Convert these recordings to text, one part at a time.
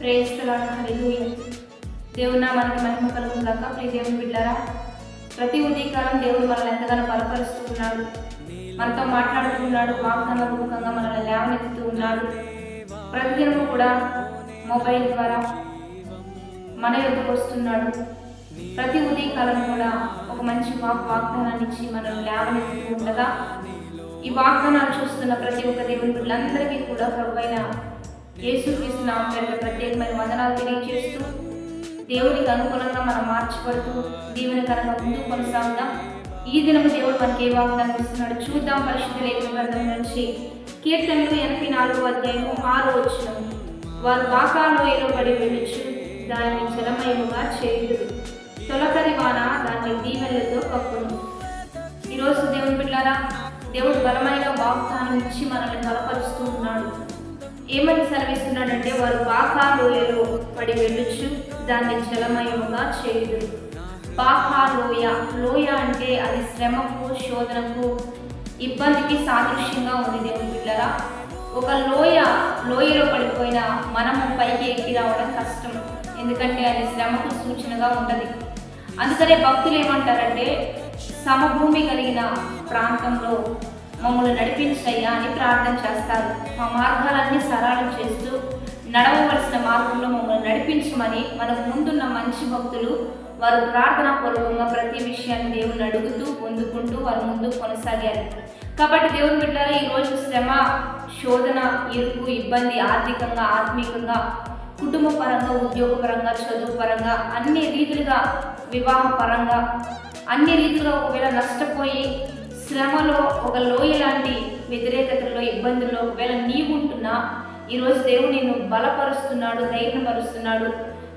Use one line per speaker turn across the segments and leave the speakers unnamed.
ప్రేస్తలాడు హల్లెలూయ. దేవుడు మనకి మహిమ కలుగుగాక ప్రియ దేవుని బిడ్డారా ప్రతి ఉదయకాలం దేవుడు మనల్ని ఎంతగానో బలపరుస్తూ ఉన్నాడు. మనతో మాట్లాడుతున్నాడు వాగ్దాన రూపకంగా మనల్ని లేవనెత్తుతూ ఉన్నాడు. ప్రతిదినము కూడా మొబైల్ ద్వారా మన యొక్కకు వస్తున్నాడు. ప్రతి ఉదయకాలం కూడా ఒక మంచి వాక్ వాగ్దానాన్ని ఇచ్చి మనల్ని లేవనెత్తుతూ ఉండగా ఈ వాగ్దానాలు చూస్తున్న ప్రతి ఒక్క దేవుని బిడ్డలందరికీ కూడా ప్రభు యేసుక్రీస్తు నామంలో ప్రత్యేకమైన వందనాలు తెలియజేస్తూ దేవునికి అనుకూలంగా మనం మార్చబడుతూ దీవెనకరంగా ముందుకు కొనసాగుదాం. ఈ దినము దేవుడు మనకి ఏ వాగ్దానం ఇస్తున్నాడు చూద్దాం. పరిశుద్ధ లేఖన గ్రంథం నుంచి కీర్తనలు ఎనభై నాలుగు అధ్యాయము ఆరు వచ్చిన వారు బాకాలోయలో పడి వెళ్ళొచ్చు దాన్ని జలమయముగా చేయుడు తొలకరి వాన దాన్ని దీవెనలతో కప్పును. ఈరోజు దేవుని బిడ్డారా దేవుడు బలమైన వాగ్దానం ఇచ్చి మనల్ని బలపరుస్తూ ఉన్నాడు. ఏమని సెలవిస్తున్నాడంటే వారు బాకా లోయలో పడి వెళ్ళొచ్చు దాన్ని జలమయముగా చేయుడు బాకా లోయ లోయ అంటే అది శ్రమకు శోధనకు ఇబ్బందికి సాదృశ్యంగా ఉంది దేవుని పిల్లరా? ఒక లోయ లోయలో పడిపోయిన మనము పైకి ఎక్కి రావడం కష్టం ఎందుకంటే అది శ్రమకు సూచనగా ఉంటుంది. అందుకనే భక్తులు ఏమంటారంటే సమభూమి కలిగిన ప్రాంతంలో మమ్మల్ని నడిపించయ్యా అని ప్రార్థన చేస్తారు. మా మార్గాలన్నీ సరళం చేస్తూ నడవవలసిన మార్గంలో మమ్మల్ని నడిపించమని మనకు ముందున్న మంచి భక్తులు వారు ప్రార్థన పూర్వకంగా ప్రతి విషయాన్ని దేవుని అడుగుతూ పొందుకుంటూ వారు ముందు కొనసాగారు. కాబట్టి దేవుని బిడ్డారా ఈరోజు శ్రమ శోధన ఇరుకు ఇబ్బంది ఆర్థికంగా ఆత్మీకంగా కుటుంబ పరంగా ఉద్యోగపరంగా చదువు పరంగా అన్ని రీతులుగా వివాహ పరంగా అన్ని రీతిలో ఒకవేళ నష్టపోయి శ్రమలో ఒక లోయ లాంటి వ్యతిరేకతల్లో ఇబ్బందుల్లో ఒకవేళ నీవుంటున్నా ఈరోజు దేవుడు నిన్ను బలపరుస్తున్నాడు ధైర్యపరుస్తున్నాడు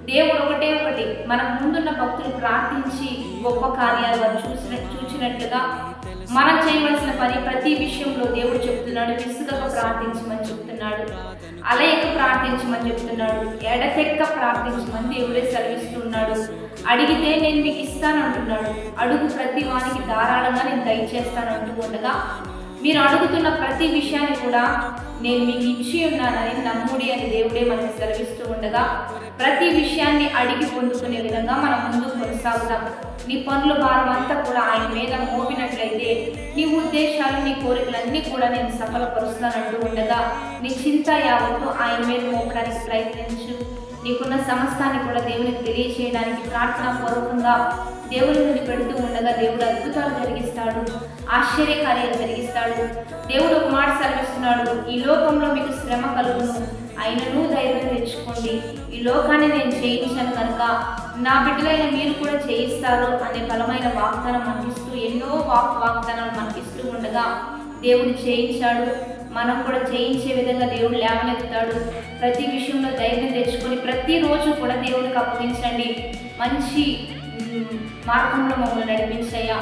దేవుడు ఒకటే ఒకటి మనకు ముందున్న భక్తులు ప్రార్థించి గొప్ప కార్యాలు వారు చూసిన చూచినట్లుగా మనం చేయవలసిన పని ప్రతి విషయంలో దేవుడు చెప్తున్నాడు విసుగక ప్రార్థించమని చెప్తున్నాడు అలయక ప్రార్థించమని చెప్తున్నాడు ఎడతెక్క ప్రార్థించమని దేవుడే సెలవిస్తున్నాడు. అడిగితే నేను మీకు ఇస్తాను అంటున్నాడు. అడుగు ప్రతి వానికి ధారాళంగా నేను దయచేస్తాను అంటూ ఉండగా మీరు అడుగుతున్న ప్రతి విషయాన్ని కూడా నేను మీకు ఇచ్చి ఉన్నానని నమ్ముడి అని దేవుడే మనకు సెలవిస్తూ ఉండగా ప్రతి విషయాన్ని అడిగి పొందుకునే విధంగా మనం ముందుకు కొనసాగుదాం. నీ పనుల భారం అంతా కూడా ఆయన మీద మోపినట్లయితే నీ ఉద్దేశాలు నీ కోరికలన్నీ కూడా నేను సఫలపరుస్తానంటూ ఉండగా నీ చింత యావత్తు ఆయన మీద మోపడానికి ప్రయత్నించు. నీకున్న సమస్తాన్ని కూడా దేవునికి తెలియచేయడానికి ప్రార్థన పూర్వకంగా దేవుని ముందు పెడుతూ ఉండగా దేవుడు అద్భుతాలు జరిగిస్తాడు ఆశ్చర్యకార్యాలు జరిగిస్తాడు. దేవుడు ఒక మాట సెలవిస్తున్నాడు ఈ లోకంలో మీకు శ్రమ కలుగును అయినను ధైర్యం తెచ్చుకోండి. ఈ లోకాన్ని నేను చేయించాను కనుక నా బిడ్డలైన మీరు కూడా చేయిస్తారు అనే బలమైన వాగ్దానం మనకిస్తూ ఎన్నో వాక్ వాగ్దానాలు మనకిస్తూ ఉండగా దేవుడు చేయించాడు. మనం కూడా చేయించే విధంగా దేవుడు లేవనెత్తాడు ప్రతి విషయంలో ధైర్యం తెచ్చుకొని ప్రతిరోజు కూడా దేవునికి అప్పగించండి. మంచి మార్గంలో మమ్మల్ని నడిపించయ్యా.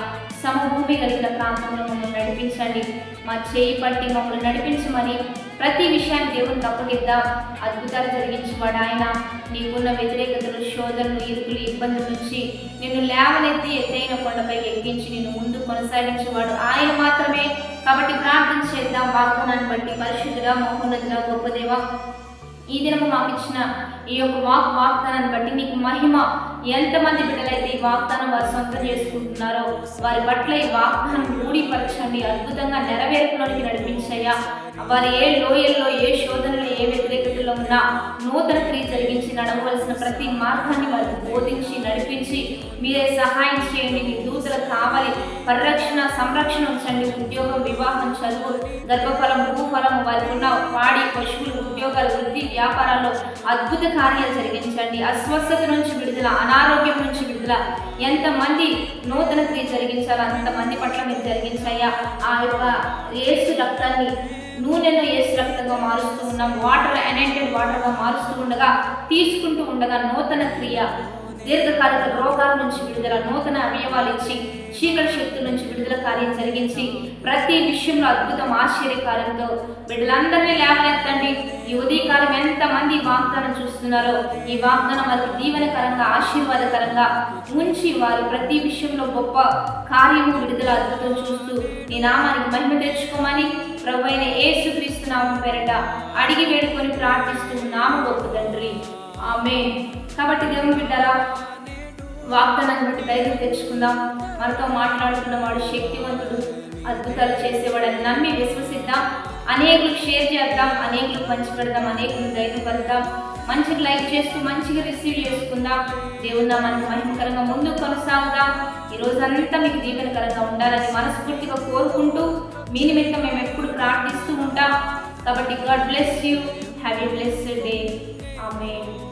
సమభూమి కలిగిన ప్రాంతంలో మమ్మల్ని నడిపించండి. మా చేయి పట్టి మమ్మల్ని నడిపించమని ప్రతి విషయాన్ని దేవుని అప్పగిద్దాం అద్భుతాలు జరిగించబడి ఆయన నీకున్న వ్యతిరేకతలు శోధనలు ఇరుకులు ఇబ్బందుల నుంచి నిన్ను లేవనెత్తి ఎత్తైన కొండపైకి ఎక్కించి నిన్ను ముందు కొనసాగించేవాడు ఆయన మాత్రమే. కాబట్టి ప్రార్థన చేద్దాం. వాగ్దానాన్ని బట్టి పరిశుద్ధుడా మహోన్నతుడా గొప్ప దేవ ఈ దినము మాకు ఇచ్చిన ఈ యొక్క వాక్ వాగ్దానాన్ని బట్టి నీకు మహిమ. ఎంతమంది బిడ్డలైతే ఈ వాగ్దానం వారు సొంతం చేసుకుంటున్నారో వారి పట్ల ఈ వాగ్దానం మూడిపరచండి అద్భుతంగా నెరవేర్పులోనికి నడిపించయ్యా. వారు ఏ లోయల్లో ఏ శోధనలో ఏ స్థితిలో ఉన్న నూతన క్రియ జరిగించి నడవలసిన ప్రతి మార్గాన్ని వారికి బోధించి నడిపించి మీరే సహాయం చేయండి. మీ దూతలకు కావాలి. పరిరక్షణ సంరక్షణ ఉంచండి. ఉద్యోగం వివాహం చదువు గర్భఫలం భూఫలం వారికి ఉన్న పాడి పశువులు ఉద్యోగాలు వృత్తి వ్యాపారాల్లో అద్భుత కార్యాలు జరిగించండి. అస్వస్థత నుంచి విడుదల అనారోగ్యం నుంచి విడుదల. ఎంతమంది నూతన క్రియ జరిగించాలో అంతమంది పట్ల మీరు జరిగించాయా ఆ యొక్క ఏసు రక్తాన్ని నూనెను ఏసు రక్తంగా మారుస్తూ ఉన్నాం వాటర్ అనెంటెడ్ వాటర్గా మారుస్తూ ఉండగా తీసుకుంటూ ఉండగా నూతన క్రియ. దీర్ఘకాలిక రోగాల నుంచి విడుదల నూతన అవయవాలు ఇచ్చి చీకటి శక్తుల నుంచి విడుదల కార్యం జరిగించి ప్రతి విషయంలో అద్భుతం ఆశ్చర్యకార్యంతో బిడ్డలందరినీ లేవనెత్తండి. ఈ ఉదయకాలం ఎంతమంది వాగ్దానం చూస్తున్నారో ఈ వాగ్దానం వారికి దీవెనకరంగా ఆశీర్వాదకరంగా ఉంచి వారు ప్రతి విషయంలో గొప్ప కార్యము విడుదల అద్భుతం చూస్తూ నీ నామానికి మహిమ తెచ్చుకోమని ప్రభు అయిన యేసుక్రీస్తు నామం పేరట అడిగి వేడుకొని ప్రార్థిస్తూ నామ గొప్ప తండ్రి. ఆమె కాబట్టి దేవుని బిడ్డరా వాగ్దానాన్ని బట్టి ధైర్యం తెచ్చుకుందాం. మనతో మాట్లాడుతున్న వాడు శక్తివంతుడు అద్భుతాలు చేసేవాడని నమ్మి విశ్వసిద్దాం. అనేకులకు షేర్ చేద్దాం అనేకులకు పంచిపెడదాం అనేకులు ధైర్యపడదాం మంచిగా లైక్ చేస్తూ మంచిగా రిసీవ్ చేసుకుందాం. దేవుని మనం మహిమకరంగా ముందుకు కొనసాగుదాం. ఈ రోజంతా మీకు దీవెనకరంగా ఉండాలని మనస్ఫూర్తిగా కోరుకుంటూ మీ నిమిత్తం మేము ఎప్పుడు ప్రార్థిస్తూ ఉంటాం. కాబట్టి God bless you. Have you day. ఆమె